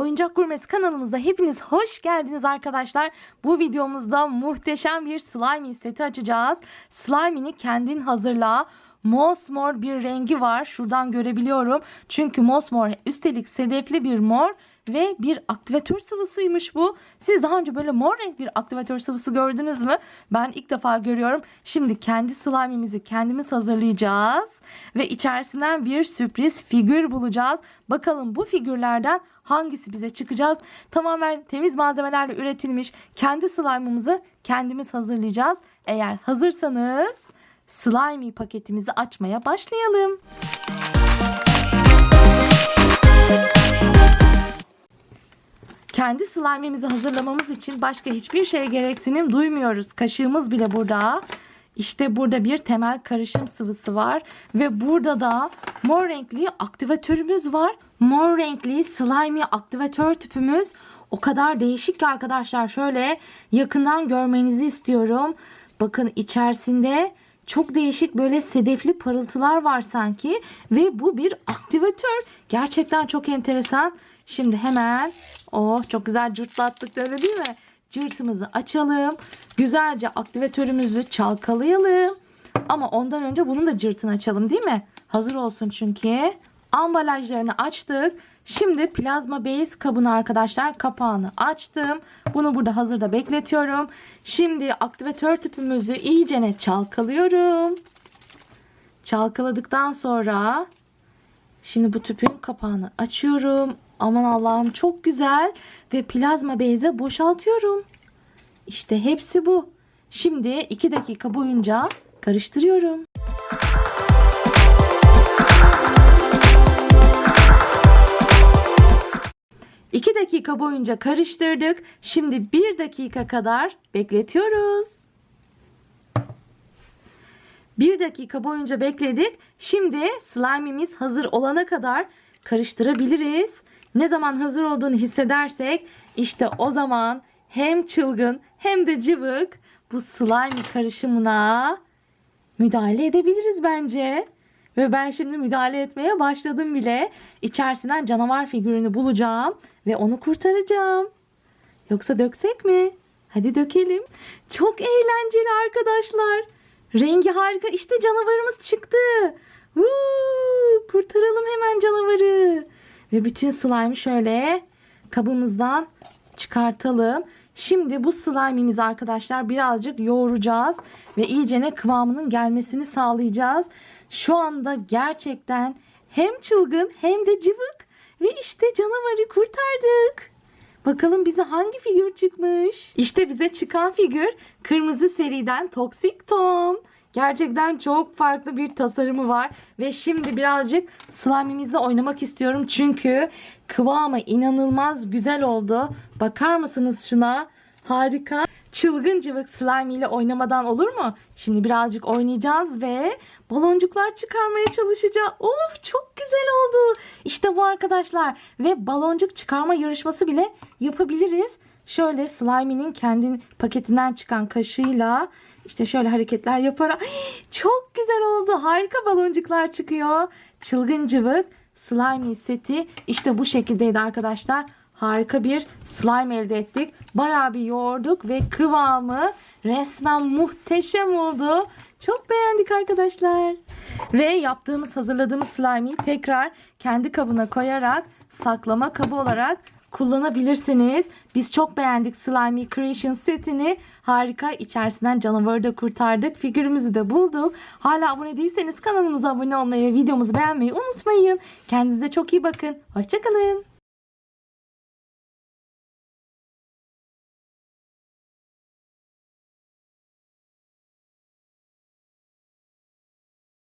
Oyuncak Gurmesi kanalımızda hepiniz hoş geldiniz arkadaşlar. Bu videomuzda muhteşem bir slime seti açacağız. Slime'ini kendin hazırla. Mosmor bir rengi var. Şuradan görebiliyorum. Çünkü mosmor üstelik sedefli bir mor ve bir aktivatör sıvısıymış bu. Siz daha önce böyle mor renk bir aktivatör sıvısı gördünüz mü? Ben ilk defa görüyorum. Şimdi kendi slime'imizi kendimiz hazırlayacağız ve içerisinden bir sürpriz figür bulacağız. Bakalım bu figürlerden hangisi bize çıkacak? Tamamen temiz malzemelerle üretilmiş kendi slime'ımızı kendimiz hazırlayacağız. Eğer hazırsanız slime paketimizi açmaya başlayalım. Kendi slime'imizi hazırlamamız için başka hiçbir şeye gereksinim duymuyoruz. Kaşığımız bile burada. İşte burada bir temel karışım sıvısı var ve burada da mor renkli aktivatörümüz var. Mor renkli slimy aktivatör tüpümüz o kadar değişik ki arkadaşlar şöyle yakından görmenizi istiyorum. Bakın içerisinde çok değişik böyle sedefli parıltılar var sanki ve bu bir aktivatör. Gerçekten çok enteresan. Şimdi hemen oh çok güzel cırtlattık öyle değil mi? Cırtımızı açalım. Güzelce aktivatörümüzü çalkalayalım. Ama ondan önce bunun da cırtını açalım değil mi? Hazır olsun çünkü. Ambalajlarını açtık. Şimdi plazma base kabını arkadaşlar kapağını açtım. Bunu burada hazırda bekletiyorum. Şimdi aktivatör tüpümüzü iyicene çalkalıyorum. Çalkaladıktan sonra şimdi bu tüpün kapağını açıyorum. Aman Allah'ım çok güzel ve plazma base'e boşaltıyorum. İşte hepsi bu. Şimdi 2 dakika boyunca karıştırıyorum. Dakika boyunca karıştırdık. Şimdi 1 dakika kadar bekletiyoruz. 1 dakika boyunca bekledik. Şimdi slime'imiz hazır olana kadar karıştırabiliriz. Ne zaman hazır olduğunu hissedersek işte o zaman hem çılgın hem de cıvık bu slime karışımına müdahale edebiliriz bence. Ve ben şimdi müdahale etmeye başladım bile. İçerisinden canavar figürünü bulacağım ve onu kurtaracağım. Yoksa döksek mi? Hadi dökelim. Çok eğlenceli arkadaşlar. Rengi harika. İşte canavarımız çıktı. Woo! Kurtaralım hemen canavarı. Ve bütün slime'ı şöyle kabımızdan çıkartalım. Şimdi bu slime'imizi arkadaşlar birazcık yoğuracağız ve iyicene kıvamının gelmesini sağlayacağız. Şu anda gerçekten hem çılgın hem de cıvık ve işte canavarı kurtardık. Bakalım bize hangi figür çıkmış? İşte bize çıkan figür kırmızı seriden Toxic Tom. Gerçekten çok farklı bir tasarımı var. Ve şimdi birazcık slime'imizle oynamak istiyorum. Çünkü kıvamı inanılmaz güzel oldu. Bakar mısınız şuna? Harika. Çılgın cıvık slime ile oynamadan olur mu? Şimdi birazcık oynayacağız ve baloncuklar çıkarmaya çalışacağız. Of çok güzel oldu. İşte bu arkadaşlar. Ve baloncuk çıkarma yarışması bile yapabiliriz. Şöyle slime'inin kendi paketinden çıkan kaşığıyla işte şöyle hareketler yaparak çok güzel oldu. Harika baloncuklar çıkıyor. Çılgın cıvık slime seti işte bu şekildeydi arkadaşlar. Harika bir slime elde ettik. Bayağı bir yoğurduk ve kıvamı resmen muhteşem oldu. Çok beğendik arkadaşlar. Ve yaptığımız hazırladığımız slime'yi tekrar kendi kabına koyarak saklama kabı olarak kullanabilirsiniz. Biz çok beğendik Slimy Creation setini. Harika. İçerisinden canavarı da kurtardık. Figürümüzü de bulduk. Hala abone değilseniz kanalımıza abone olmayı ve videomuzu beğenmeyi unutmayın. Kendinize çok iyi bakın. Hoşçakalın.